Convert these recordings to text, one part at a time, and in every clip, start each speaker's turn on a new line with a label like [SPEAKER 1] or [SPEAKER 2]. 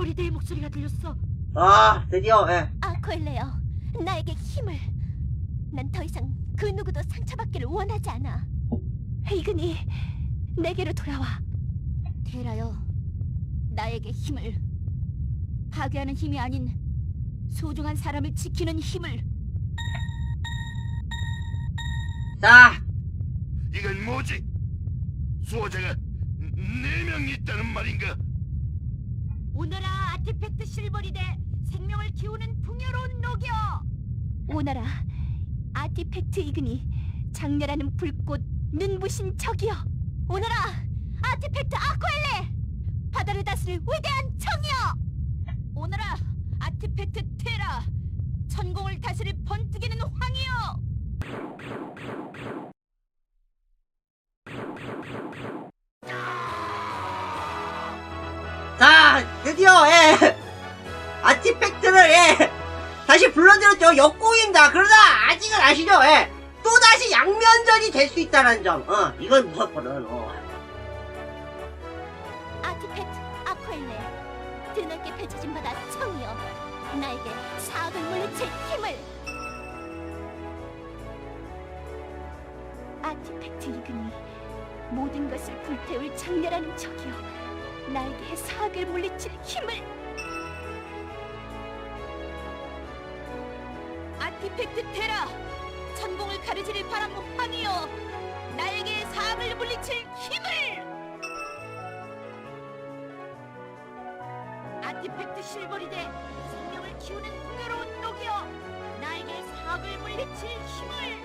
[SPEAKER 1] 실버리데의 목소리가 들렸어.
[SPEAKER 2] 아 드디어 예.
[SPEAKER 3] 아코일레어, 나에게 힘을. 난 더 이상 그 누구도 상처받기를 원하지 않아. 이근이 내게로 돌아와. 테라여, 나에게 힘을. 파괴하는 힘이 아닌 소중한 사람을 지키는 힘을.
[SPEAKER 2] 자
[SPEAKER 4] 이건 뭐지? 수호자가 네 명 있다는 말인가?
[SPEAKER 1] 오너라 아티팩트 실버리데 생명을 키우는 풍요로운 녹여.
[SPEAKER 3] 오너라, 아티팩트 이근이 장렬하는 불꽃 눈부신 적이여. 오너라, 아티팩트 아코일레, 바다를 다스릴 위대한 청이여. 오너라, 아티팩트 테라, 천공을 다스릴 번뜩이는 황이여.
[SPEAKER 2] 드디어 예. 아티팩트를 예. 다시 불러들였죠. 역공인다. 그러나 아직은 아시죠? 예. 또 다시 양면전이 될 수 있다는 점. 어, 이건 무섭거든. 어.
[SPEAKER 3] 아티팩트 아코일레, 드넓게 펼쳐진 바다 청이여. 나에게 사악을 물리칠 힘을. 아티팩트 이근이 모든 것을 불태울 장렬하는 적이여. 나에게 사악을 물리칠 힘을. 아티팩트 테라, 천공을 가르치는 바람 황이여. 나에게 사악을 물리칠 힘을.
[SPEAKER 1] 아티팩트 실버리데 생명을 키우는 풍요로운 녹여. 나에게 사악을 물리칠 힘을.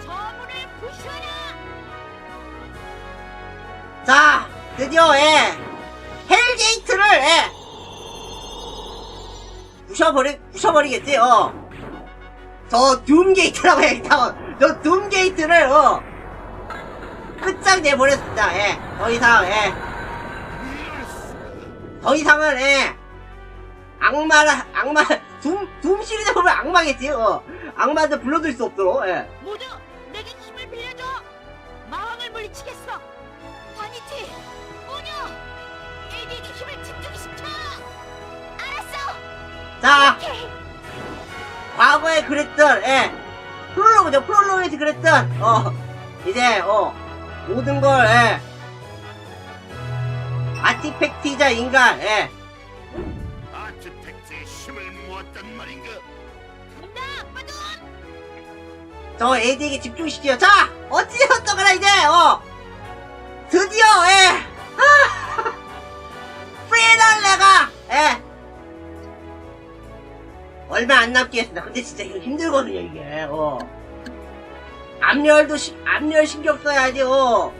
[SPEAKER 1] 저문을 부셔라.
[SPEAKER 2] 자, 드디어 예. 헬게이트를 예. 부셔버리 부셔버리겠지. 어. 저 둠게이트라고 해야겠다. 어. 저 둠게이트를 어. 끝장 내버렸습니다. 예. 더 이상 예.
[SPEAKER 4] 이럴 수가.
[SPEAKER 2] 더 이상은 예. 악마를 악마 둠, 둠 시리즈 보면 악마겠지. 어. 악마한테 불러들 수 없도록. 예. 자. 과거에 그랬던 예. 프롤로그죠. 프롤로그에서 그랬던 어. 이제 어. 모든 걸 예. 아티팩트이자 인간 예.
[SPEAKER 4] 아티팩트의 힘을 모았단 말인가?
[SPEAKER 1] 간다, 아빠도.
[SPEAKER 2] 저 에디에게 집중시키죠. 자, 어찌되었더거나 이제, 어, 드디어, 예, 아, 프리날레가, 예, 얼마 안 남게 했습니다. 근데 진짜 이거 힘들거든요, 이게, 어. 앞열도, 시, 앞열 신경 써야지, 어.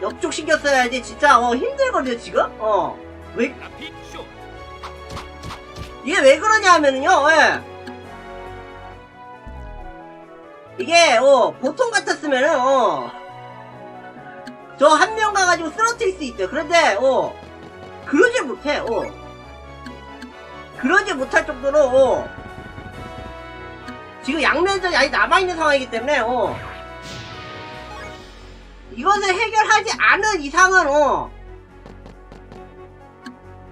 [SPEAKER 2] 옆쪽 신경 써야지, 진짜, 어, 힘들거든요, 지금, 어. 왜, 이게 왜 그러냐 하면은요, 예. 이게, 어, 보통 같았으면은, 어, 저 한 명 가가지고 쓰러뜨릴 수 있어요. 그런데, 어, 그러지 못해, 어. 그러지 못할 정도로, 어, 지금 양면전이 아직 남아있는 상황이기 때문에, 어, 이것을 해결하지 않은 이상은, 어,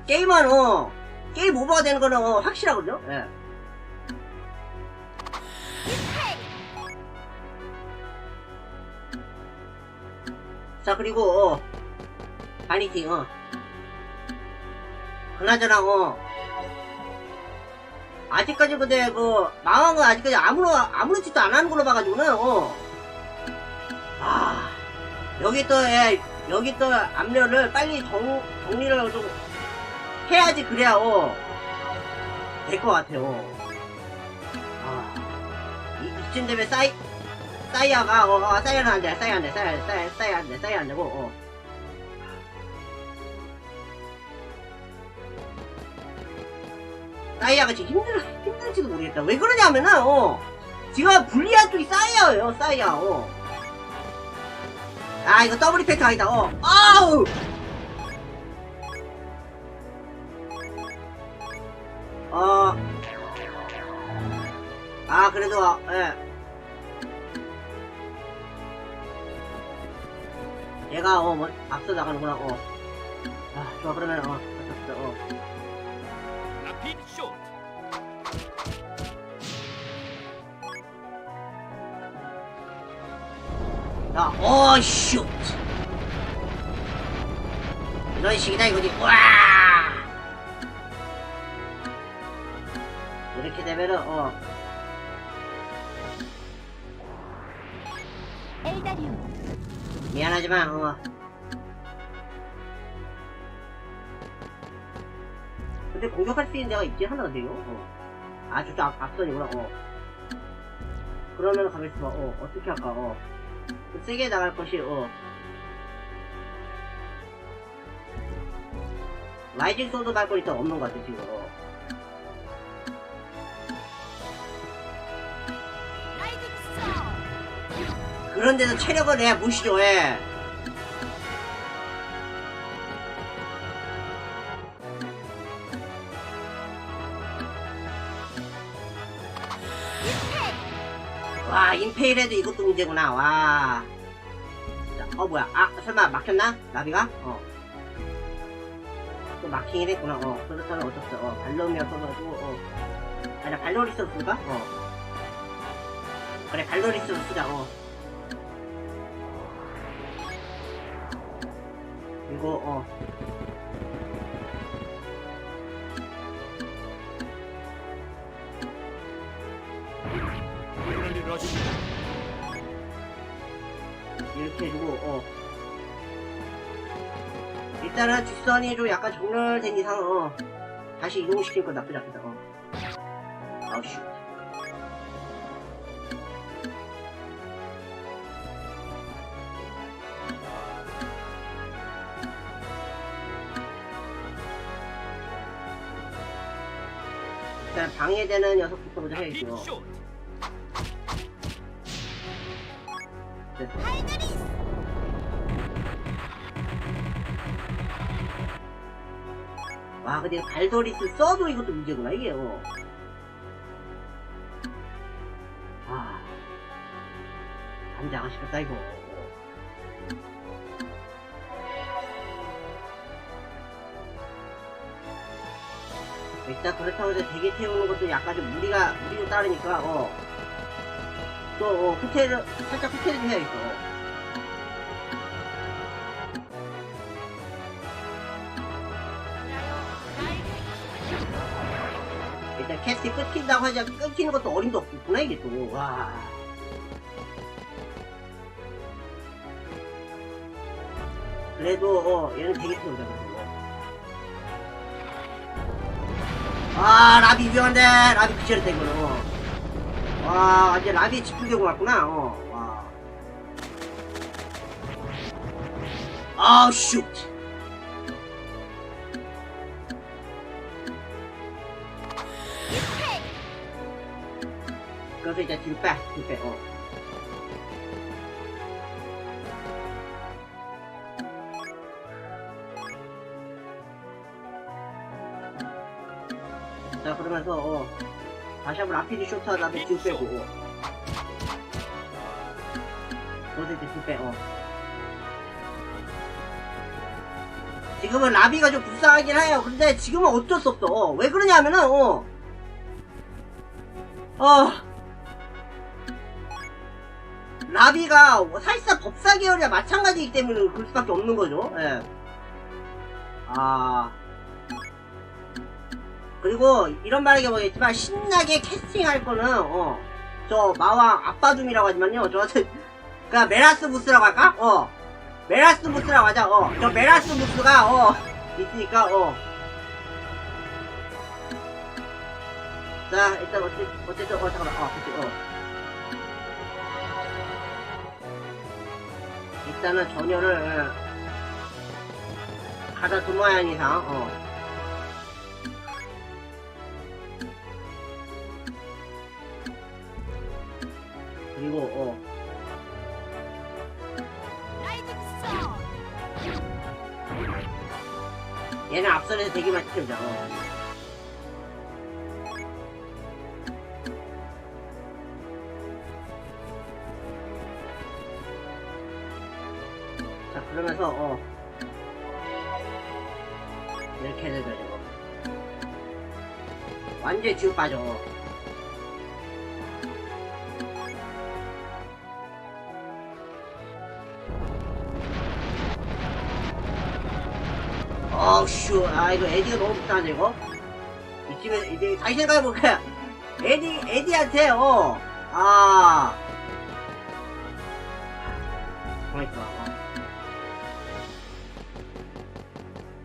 [SPEAKER 2] 게임은, 어, 게임 오버가 되는 거는, 어, 확실하거든요, 예. 자 그리고 어, 바니티 어. 그나저나 어 아직까지 근데 그 망한 거 아직까지 아무런 아무렇지도 안 하는 걸로 봐가지고는 어 아 여기 또 예, 여기 또 앞면을 빨리 정 정리를 좀 해야지 그래야 어 될 것 같아요. 아 이- 이쯤 되면 사이 사이아가 어, 어 사이아는 안돼 사이아 안돼 사이아 사이아 사이아 안돼 사이아 안되고 어. 사이아가 지금 힘들 힘들지도 모르겠다 왜 그러냐면은 어 지금 불리한 쪽이 사이아예요 사이아 어. 아 이거 더블 이펙트 아니다 어 아우 어. 아, 그래도, 어, 예. 얘가, 어, 뭐, 앞서 나가는구나, 어. 아 좋아 그러면 어 어쨌든 어
[SPEAKER 5] 라피드 숏
[SPEAKER 2] 자, 어, 슛! 이런 식이다, 이거지. 와! 이렇게 되면은, 어,
[SPEAKER 3] 엘다리움
[SPEAKER 2] 미안하지만, 어. 근데 공격할 수 있는 데가 있긴 하나거든요, 어. 아, 저쪽 앞, 앞선이구나, 어. 그러면 가만있어 봐, 어, 어떻게 할까, 어. 좀 세게 나갈 것이, 어. 라이징 소드 발걸이 또 없는 것 같아, 지금, 어. 그런데도 체력을 내야 무시죠, 예. 페일에도 이것도 문제구나, 와. 자, 어, 뭐야. 아, 설마 막혔나? 나비가? 어. 또 마킹이 됐구나, 어. 그렇다면 어쩔 수 없어. 어, 발로미였어가지고, 어. 아니, 발로리스로 쓸까? 어. 그래, 발로리스로 쓰자, 어. 이거 어
[SPEAKER 5] 러시
[SPEAKER 2] 해주고 어. 일단은 뒷선이 좀 약간 정렬된 이상 어. 다시 이동시킬 건 나쁘지 않겠다 어. 아우씨. 일단 방해되는 녀석부터 먼저 됐 와 근데 발도리스 써도 이것도 문제구나 이게. 어. 아 남자가 시켰다 이거. 일단 그렇다고 해서 대게 태우는 것도 약간 좀 무리가 무리가 따르니까 어 또 어, 후퇴를 살짝 후퇴를 좀 해야겠어 일단 캐스팅 끊긴다고 하자 끊기는 것도 어림도 없구나 이게 또 와. 그래도 어 얘는 태우잖아 그거. 아 라비 위험한데 라비 그치를 된 거는 어. 와 완전 라비에 집중되고 왔구나 어. 와. 아우 슛 그래서 이제 뒤로 빼, 뒤로 빼, 어. 다시 한번 라피드 쇼트 하다 가 뒤로 빼고, 어. 이제 뒤로 빼, 어. 지금은 라비가 좀 불쌍하긴 해요. 근데 지금은 어쩔 수 없어. 어. 왜 그러냐면은, 어. 어. 라비가 사실상 법사 계열이랑 마찬가지이기 때문에 그럴 수밖에 없는 거죠. 예. 아. 그리고 이런 말하기 뭐겠지만 신나게 캐스팅할 거는 어. 저 마왕 아빠둠이라고 하지만요. 저한테 그니까 메라스 부스라고 할까? 어. 메라스 부스라고 하자. 어. 저 메라스 부스가 어 있으니까 어. 자 일단 어쨌 어쨌든 어 잠깐만 어 그치 어. 일단은 전열을 가다 두모양 이상 어. 그리고 어. 얘는 앞선에서 되게만 시켜보자 어. 자 그러면서 어. 이렇게 저거 완전 지금 빠져 아 이거 에디가 너무 비싸네 이거. 이쯤에 이제 다시 생각해볼까 에디 에디한테 어아. 그러니까. 어.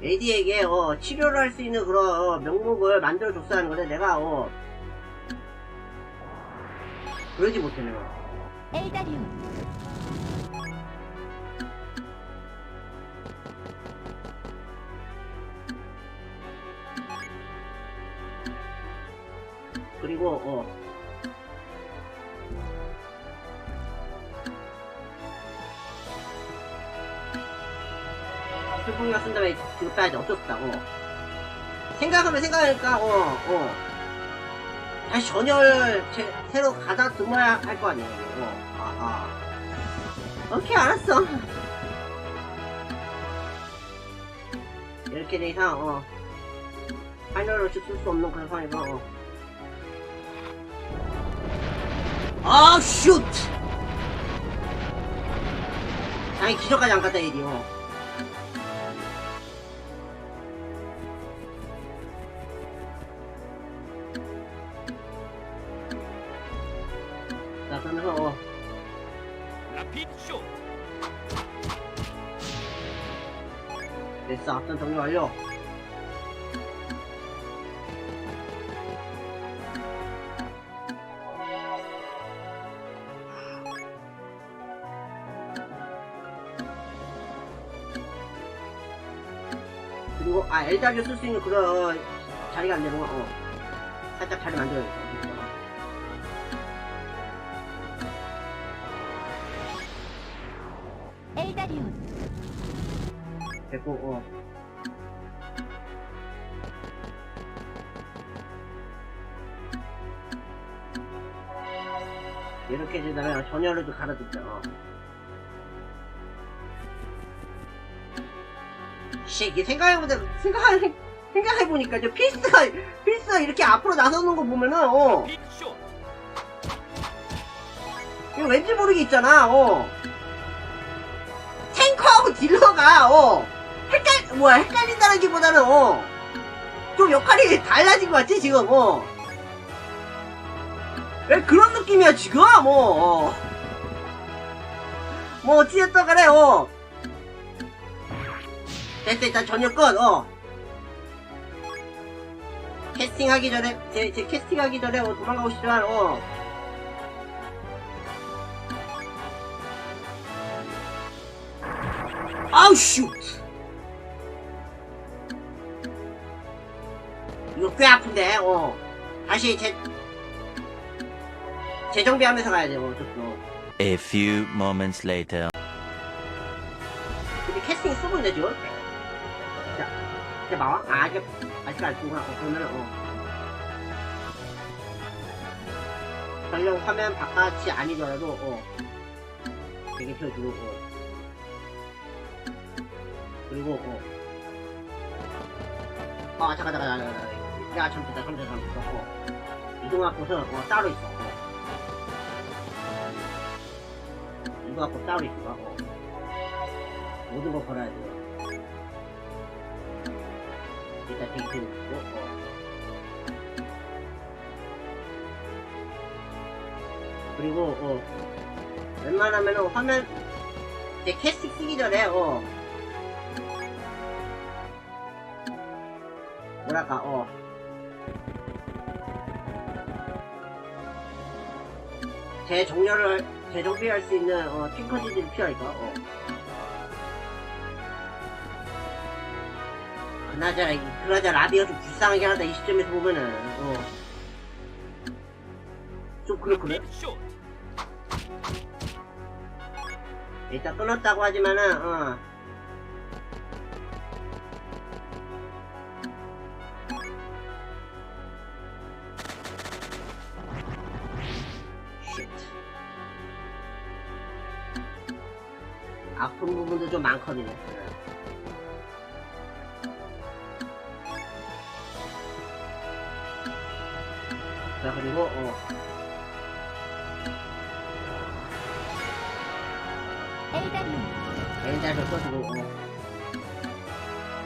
[SPEAKER 2] 에디에게 어, 치료를 할 수 있는 그런 어, 명목을 만들어 줬어야 하는 건데 내가 어. 그러지 못해 내가.
[SPEAKER 3] 엘다리온
[SPEAKER 2] 생각하면 생각하니까 어어. 다시 전열 제, 새로 가다 드머야 할 거 아니에요 어 아 아 오케이 알았어. 이렇게 된 이상 어. 파이널 러시 쓸수 없는 그런 상황이고 어. 아, 슛! 아니, 기저까지 안 갔다, 이디요. 그리고 아 엘다리오 쓸 수 있는 그런 자리가 안 되는 거 어. 살짝 자리 만들어야겠다.
[SPEAKER 3] 엘다리온
[SPEAKER 2] 됐고 어. 이렇게 되다가 전열을 좀 갈아듣자 어. 씨 이게 생각해보다 생각 생각해 보니까 저 필스가 필스가 이렇게 앞으로 나서는 거 보면은 어. 이거 왠지 모르게 있잖아 어. 탱커하고 딜러가 어. 헷갈 뭐야 헷갈린다는 기보다는 어좀 역할이 달라진 것 같지 지금 어. 왜 그런 느낌이야 지금 뭐 어. 뭐 어찌됐든 간에 어 됐어 일단 전혀 끝어. 캐스팅하기 전에 제, 제 캐스팅하기 전에 어, 도망가고 싶지만 어. 아우 슛 이거 꽤 아픈데 어. 다시 재 재정비하면서 가야 돼요 어쩌어
[SPEAKER 6] A few moments later.
[SPEAKER 2] 근데 캐스팅 쓰고 있네 지금 자 이제 나와? 아 아직 아직 안 쓰구나 어 그러면은 어 전용 화면 바깥이 아니더라도 어 되게 펴주고 어 그리고 어. 아 잠깐 잠깐 잠깐 잠깐 야 잠시만 잠시만 잠시만 어. 이동학 곳은 어, 따로 있어 어. 이동학 곳 따로 있어 어. 모든 거 걸어야 돼 있고 어. 그리고 어 웬만하면 은 화면 이제 캐스팅 쓰기 전에 어 뭐랄까 어 재정렬을 재정비할 수 있는 어 팅커지들이 필요하니까 어 그나저나 이- 그나저나 라비가 좀 불쌍하긴 하다 이 시점에서 보면은 어 좀 그렇거든
[SPEAKER 5] 라피드 숏
[SPEAKER 2] 일단 끊었다고 하지만은 어 쉣. 아픈 부분도 좀 많거든요. 자, 그리고, 어.
[SPEAKER 3] 엘다리온
[SPEAKER 2] 엔자를 써주고, 어.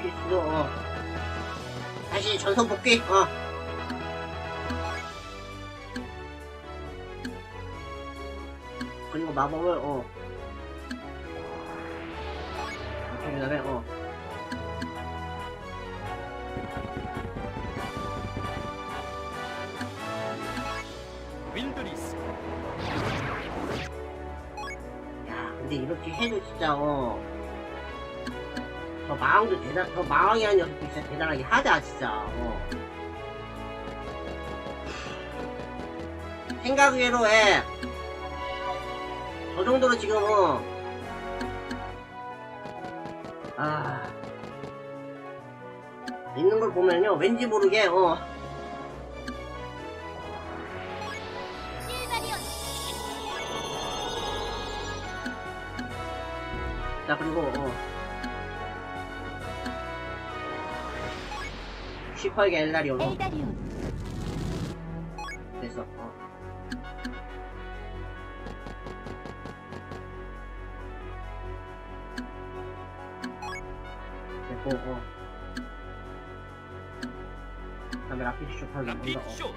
[SPEAKER 2] 필수도, 어. 다시 전선 복귀, 어. 그리고 마법을, 어. 이렇게 그 다음에, 어. 해도 진짜, 어. 저 마왕도 대단, 저 마왕이라는 녀석도 진짜 대단하게 하다, 진짜, 어. 생각 외로 해. 저 정도로 지금, 어. 아. 있는 걸 보면요, 왠지 모르게, 어. 자, 그리고, 어. 슈퍼에게 엘라리온. 어.
[SPEAKER 3] 엘다리온
[SPEAKER 2] 됐어. 어. 됐고, 어. 다음에 라피드 쇼파를
[SPEAKER 5] 라핏
[SPEAKER 2] 온다. 어.
[SPEAKER 5] 쇼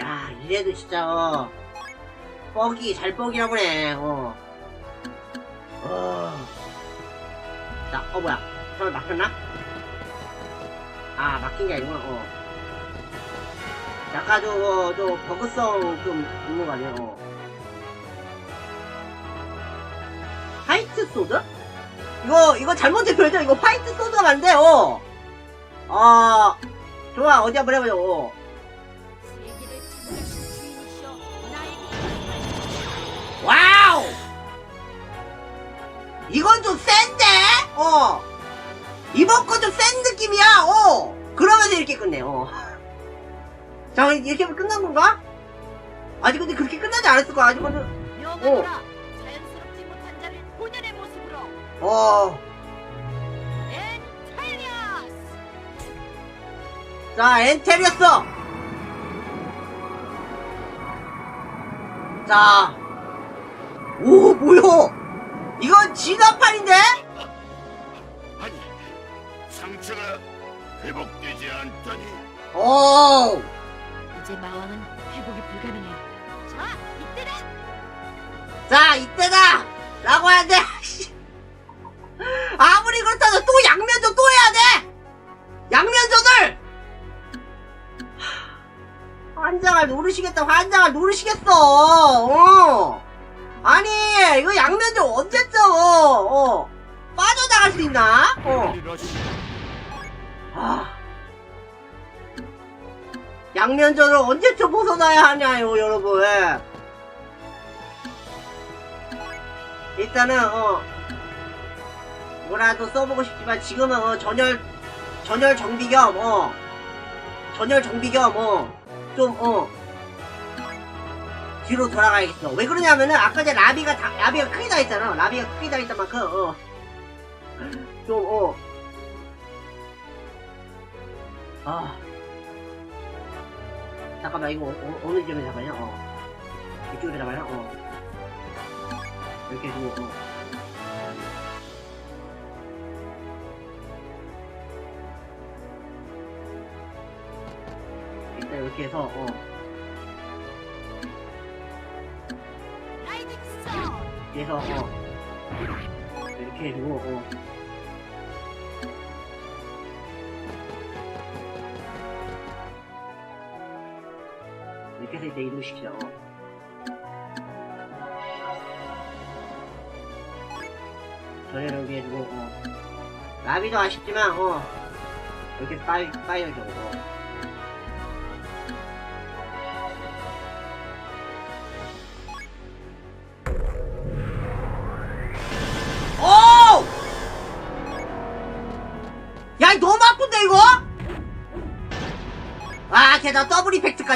[SPEAKER 2] 야, 이래도 진짜, 어. 뻑이, 잘 뻑이나 보네, 어. 어. 자, 어, 뭐야. 설마 막혔나? 아, 막힌 게 아니구나, 어. 약간 좀, 어, 좀, 버그성 좀 있는 거 아니야, 어. 화이트 소드? 이거, 이거 잘못된 표현이죠? 이거 화이트 소드가 안 돼, 어. 어, 좋아, 어디 한번 해보자, 어. 이건 좀 센데? 어. 이번 건좀센 느낌이야, 어. 그러면서 이렇게 끝내, 어. 자, 이렇게 하면 끝난 건가? 아직 근데 그렇게 끝나지 않았을 거야, 아직은.
[SPEAKER 1] 명하노라 자연스럽지 못한 자를 본연의 모습으로
[SPEAKER 2] 어.
[SPEAKER 1] 엔탈리아스
[SPEAKER 2] 자, 엔텔이었어! 자. 오, 뭐야! 이건 진화판인데?
[SPEAKER 4] 아니, 상처가 회복되지 않다니.
[SPEAKER 2] 오!
[SPEAKER 1] 이제 마왕은 회복이 불가능해 자 이때다
[SPEAKER 2] 자, 이때다! 라고 해야 돼! 씨. 아무리 그렇다도 또 양면전 또 해야 돼! 양면전을! 환장을 노르시겠다, 환장을 노르시겠어! 어! 아니, 이거 양면전 언제쯤, 어, 어, 빠져나갈 수 있나? 어. 아. 양면전을 언제쯤 벗어나야 하냐요, 여러분. 일단은, 어, 뭐라도 써보고 싶지만, 지금은, 어, 전열, 전열 정비 겸, 어, 전열 정비 겸, 어, 좀, 어, 뒤로 돌아가야겠어. 왜 그러냐면은, 아까 전에 라비가 다, 라비가 크게 다 있잖아. 라비가 크게 다 있단 만큼, 어, 좀, 어, 아. 잠깐만, 이거, 어, 어, 느 점에 잡아냐? 어. 이쪽에 잡아냐? 어. 이렇게 해주고, 어. 일단 이렇게 해서, 어.
[SPEAKER 1] 선
[SPEAKER 2] 그래서, 어. 이렇게 해주고, 어. 이렇게 해서 이제 이동시키자, 어. 전혀 연기해주고, 어. 라비도 아쉽지만, 어. 이렇게 빠이, 빠이어줘, 어.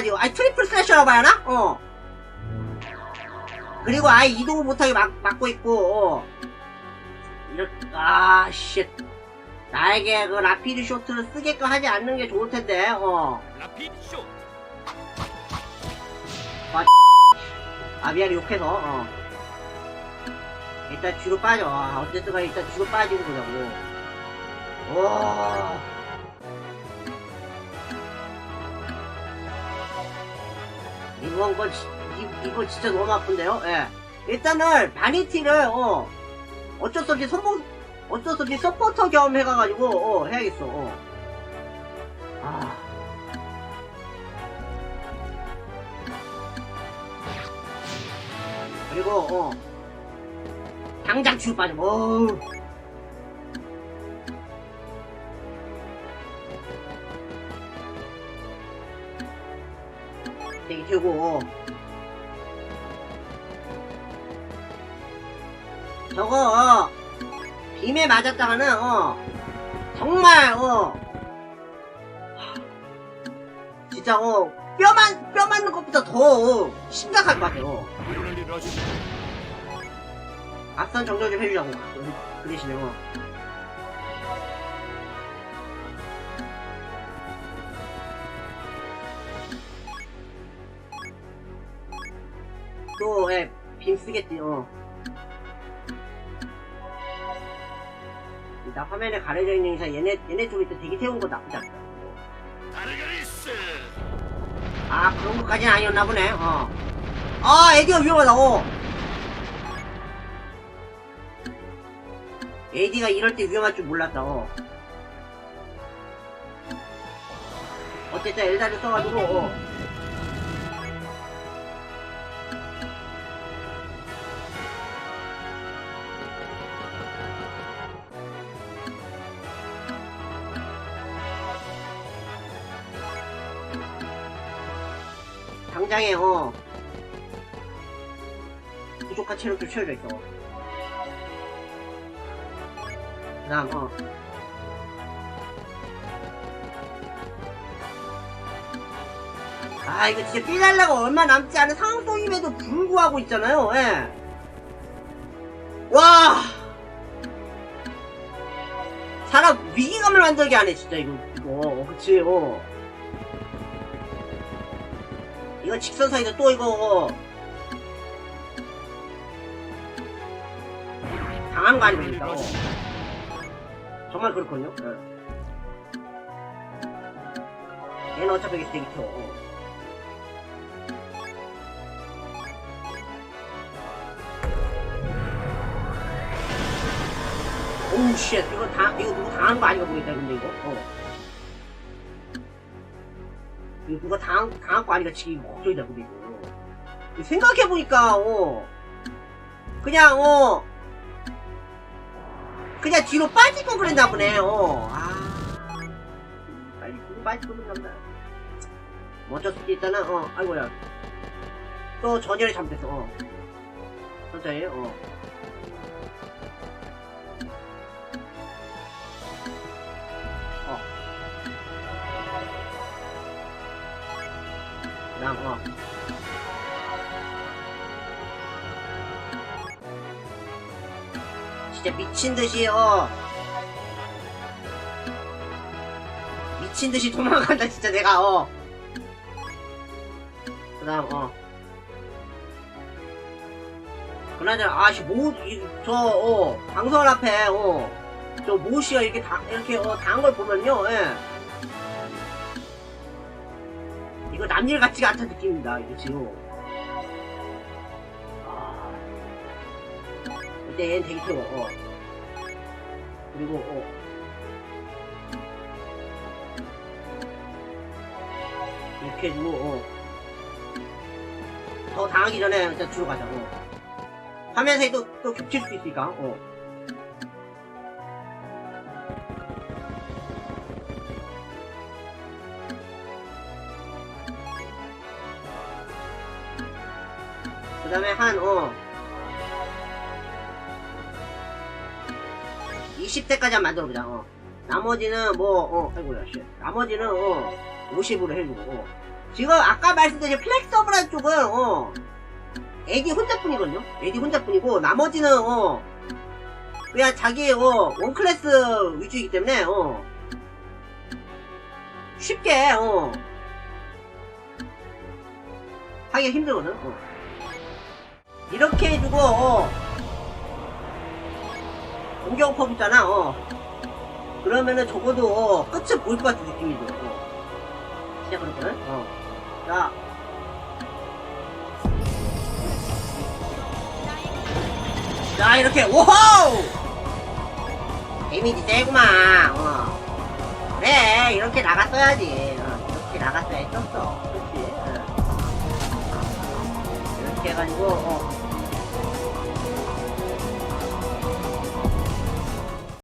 [SPEAKER 2] 이펙트까지. 아니, 트리플 슬래셔라고 해야 하나? 어. 그리고 아예 이동을 못하게 막, 막고 있고, 어. 이렇게, 아, 쉣. 나에게 그 라피드 쇼트를 쓰게끔 하지 않는 게 좋을 텐데, 어.
[SPEAKER 5] 라피드 숏
[SPEAKER 2] 아, 미안해, 욕해서, 어. 일단 뒤로 빠져. 아, 어쨌든 간에 일단 뒤로 빠지고 보자고. 오. 이번 거, 지- 이, 이거 진짜 너무 아픈데요? 예. 일단은, 바니티를, 어, 어쩔 수 없이 선봉, 어쩔 수 없이 서포터 겸 해가가지고, 어, 해야겠어, 어. 아. 그리고, 어. 당장 뒤로 빠져, 어우. 되게 어. 저거, 어. 빔에 맞았다가는, 어. 정말, 어. 하, 진짜, 어. 뼈만, 뼈 맞는 것보다 더, 어, 심각할 것 같아요.
[SPEAKER 4] 러시
[SPEAKER 2] 앞선 정정 좀 해주자고. 그, 그 어. 나 화면에 가려져 있는 이상 얘네, 얘네 쪽에 또 대기 태운 거 나쁘지 않다. 아, 그런 것까지는 아니었나 보네, 어. 아, 에디가 위험하다, 어. 에디가 이럴 때 위험할 줄 몰랐다, 어. 어쨌든 엘다를 써가지고, 어. 장에, 어. 부족한 체력도 채워져 있어. 그 다음, 어. 아, 이거 진짜 삐날라가 얼마 남지 않은 상황 속임에도 불구하고 있잖아요, 예. 와! 사람 위기감을 만들게 하네, 진짜, 이거, 이거. 어, 그치, 어. 이거 직선상에서 또 이거, 어. 당한 거 아닙니까? 어. 정말 그렇군요. 예. 얘는 어차피 이게 켜. 어. 오우 쉣 이거 다 이거 누구 당한 거 아닌가 보겠다 근데 이거 어 이거 누가 당한 당한 거 아닌가 지금 걱정이다 근데 이거 생각해 보니까 어. 그냥 어. 그냥 뒤로 빠질 거 그랬나 보네 어아. 빨리 뒤로 빠질 거 그랬나 보다. 뭐수 일단은 어. 아이고야. 또 전열이 잘못됐어 어. 천천히 어 어. 진짜 미친 듯이 어. 미친 듯이 도망간다 진짜 내가 어. 그다음 어. 그나저나 아씨 뭐저 어, 방송 앞에 어저 모씨가 이렇게 다 이렇게 어 당한 걸 보면요 예. 이거 남일 같지가 않다는 느낌입니다. 이거 지금. 아. 얘는 되게 태워. 어. 그리고 어. 이렇게 해주고 어. 더 당하기 전에 일단 뒤로 가자. 어. 화면에 또, 또 겹칠 수 있으니까. 어. 20대까지 한번 만들어보자, 어. 나머지는 뭐, 어, 아이고야, 씨. 나머지는, 어, 50으로 해주고, 어. 지금 아까 말씀드린 플렉서블한 쪽은, 어, 에디 혼자뿐이거든요? 에디 혼자뿐이고, 나머지는, 어, 그냥 자기 어 원클래스 위주이기 때문에 어 쉽게 어 하기 힘들거든 어. 이렇게 해주고 어 공격 법 있잖아 어 그러면은 적어도 어, 끝을 보일 것 같은 느낌이. 진짜 그렇거든 어. 자 자 이렇게 오호 데미지 세구만 어. 그래 이렇게 나갔어야지 어. 이렇게 나갔어야 했었어 그렇지 어. 이렇게 해가지고 어.